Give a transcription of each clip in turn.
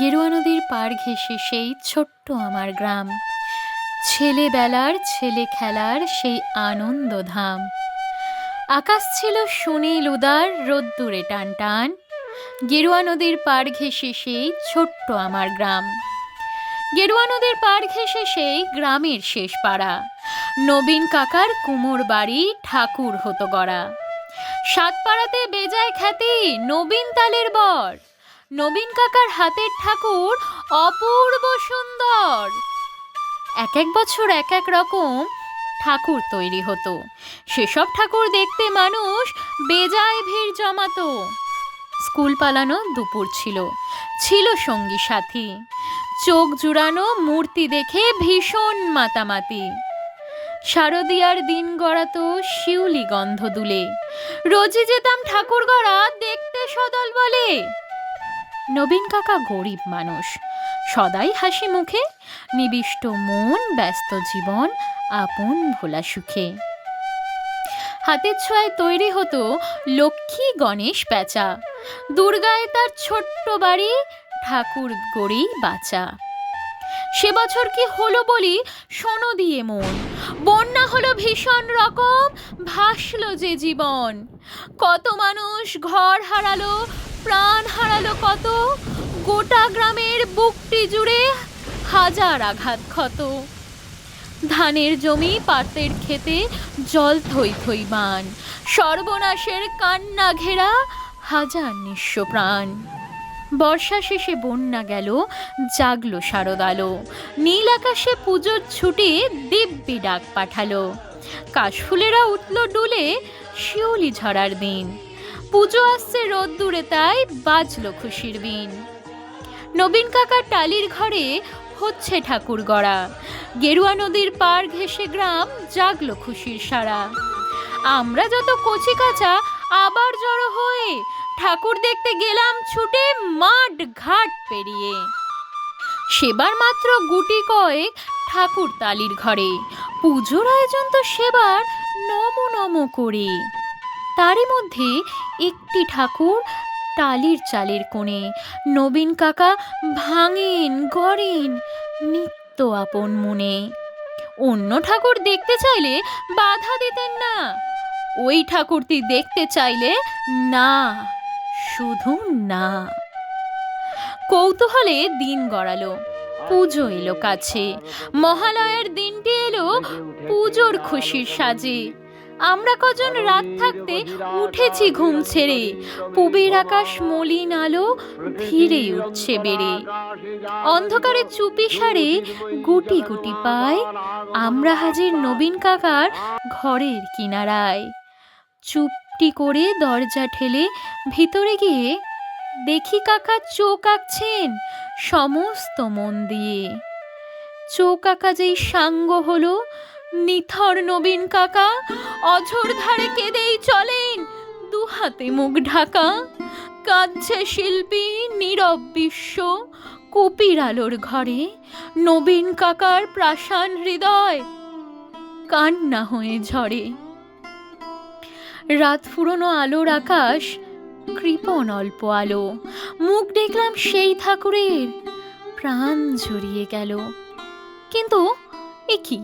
গেরুয়া নদীর পার ঘেঁষে সেই ছোট্ট আমার গ্রাম। ছেলেবেলার, ছেলে খেলার সেই আনন্দধাম। আকাশ ছিল সুনীল উদার, রোদ্দুরে টান টান গেরুয়া নদীর পার ঘেঁষে সেই ছোট্ট আমার গ্রাম। গেরুয়া নদীর পার ঘেঁষে সেই গ্রামের শেষ পাড়া। নবীন কাকার কুমোর বাড়ি ঠাকুর হতো গড়া। সাতপাড়াতে বেজায় খ্যাতি, নবীন তালের বর। নবীন কাকার হাতের ঠাকুর অপূর্ব সুন্দর। এক এক বছর এক এক রকম ঠাকুর তৈরি হতো। সেসব ঠাকুর দেখতে মানুষ বেজায় ভিড় জমাতো। স্কুল পালানো দুপুর ছিল। ছিল সঙ্গী সাথী। চোখ জুড়ানো মূর্তি দেখে ভীষণ মাতামাতি। শারদিয়ার দিন গড়াতো শিউলি গন্ধ দুলে। রোজই যেতাম ঠাকুর গড়া দেখতে সদল বলে। নবীন কাকা গরিব মানুষ। সদাই হাসি মুখে, নিবিষ্ট মন, ব্যস্ত জীবন, আপন ভোলা সুখে। হাতের ছোঁয়ায় তৈরি হতো লক্ষ্মী গণেশ প্যাঁচা। দুর্গায় তার ছোট্ট বাড়ি, ঠাকুর গড়েই বাঁচা। সে বছর কি হলো বলি শোনো দিয়ে মন। বন্যা হলো ভীষণ রকম, ভাসলো যে জীবন। কত মানুষ ঘর হারালো প্রাণ হারালো কত? গোটা গ্রামের বুকটি জুড়ে হাজার আঘাত ক্ষত। ধানের জমি, পাটের খেতে জল থই থই বান সর্বনাশের কান্না ঘেরা হাজার নিঃস্ব প্রাণ। বর্ষা শেষে বন্যা গেল, জাগলো শারদালো নীল আকাশে পুজোর ছুটে দিব্যি ডাক পাঠালো। কাশফুলেরা উঠল ডুলে, শিউলি ঝরার দিন। পুজো আসছে রোদ্দুরে তাই বাজলো খুশির বিন নবীন কাকার টালির ঘরে হচ্ছে ঠাকুর গড়া। গেরুয়া নদীর পার ঘেঁষে গ্রাম জাগলো খুশির সারা। আমরা যত কচি কাঁচা, আবার জড়ো হয়ে ঠাকুর দেখতে গেলাম ছুটে মাঠ ঘাট পেরিয়ে। সেবার মাত্র গুটি কয়েক ঠাকুর তালির ঘরে। পুজোর আয়োজন তো সেবার নম নম করে। তারই মধ্যে একটি ঠাকুর টালির চালের কোণে, নবীন কাকা ভাঙেন, গড়েন নিত্য আপন মনে। অন্য ঠাকুর দেখতে চাইলে বাধা দিতেন না, ওই ঠাকুরটি দেখতে চাইলে না, শুধু না। কৌতূহলে দিন গড়ালো, পুজো এলো কাছে, মহালয়ার দিনটি এলো পুজোর খুশির সাজে। আমরা কজন রাত থাকতে উঠেছি ঘুম ছেড়ে। পুবের আকাশ মলিন আলো ধীরে উঠছে বেড়ে। অন্ধকারে চুপি সারে গুটি গুটি পায়। আমরা হাজির নবীন কাকার ঘরের কিনারায়। চুপটি করে দরজা ঠেলে ভিতরে গিয়ে দেখি কাকা চোখ আঁকছেন সমস্ত মন দিয়ে। চোখ আঁকা যেই সাঙ্গ হলো নিথর নবীন কাকা, অঝোর ধারে কেঁদেই চলেন দু হাতে মুখ ঢাকা। কাঁদছে শিল্পী নীরব বিশ্ব, কুপির আলোর ঘরে নবীন কাকার প্রাসান হৃদয় কান্না হয়ে ঝরে। রাত ফুরনো আলোর আকাশ কৃপণ অল্প আলো, মুখ দেখলাম সেই ঠাকুরের, প্রাণ জড়িয়ে গেল। কিন্তু এ কি?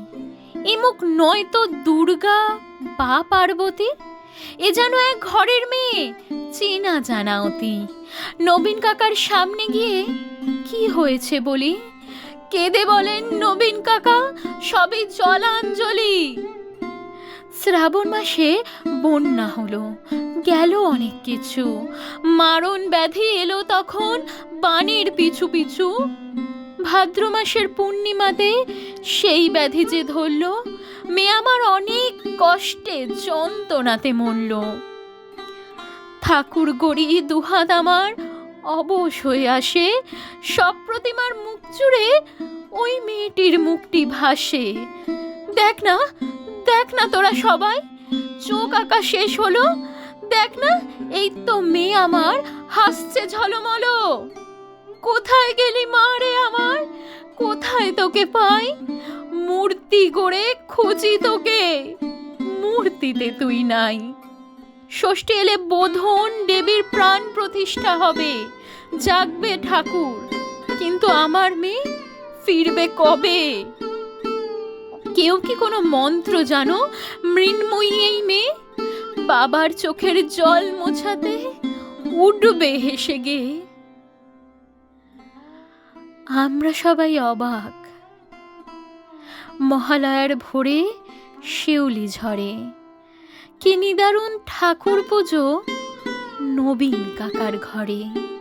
মুখ নয় তো দুর্গা, বা পার্বতী? এ যেন এক ঘরের মেয়ে, চেনা জানা অতি নবীন কাকার সামনে গিয়ে, কি হয়েছে বলি? কেঁদে বলেন নবীন কাকা সবই জলাঞ্জলি। শ্রাবণ মাসে বন্যা হলো, গেল অনেক কিছু। মারণ ব্যাধি এলো তখন বানের পিছু পিছু। ভাদ্র মাসের পূর্ণিমাতে সেই ব্যাধি যে ধরল মেয়ে আমার অনেক কষ্টে যন্ত্রণাতে মরল। ঠাকুর গড়ি দুহাত আমার অবশ হয়ে আসে, সব প্রতিমার মুখ জুড়ে ওই মেয়েটির মুখটি ভাসে। দেখ না দেখ না তোরা সবাই, চোখ আঁকা শেষ হলো, দেখ না, এই তো মেয়ে আমার, হাসছে ঝলমলো। কোথায় গেলি মা রে আমার? কোথায় তোকে পাই? মূর্তি গড়ে খুঁজি তোকে। মূর্তিতে তুই নাই। ষষ্ঠী এলে বোধন দেবীর প্রাণ প্রতিষ্ঠা হবে। জাগবে ঠাকুর। কিন্তু আমার মেয়ে ফিরবে কবে? কেউ কি কোনো মন্ত্র জানো? মৃন্ময়ী এই মেয়ে? বাবার চোখের জল মোছাতে উঠবে হেসে গিয়ে। আমরা সবাই অবাক। মহালয়ার ভোরে শিউলি ঝরে। কি নিদারুণ ঠাকুর পুজো নবীন কাকার ঘরে।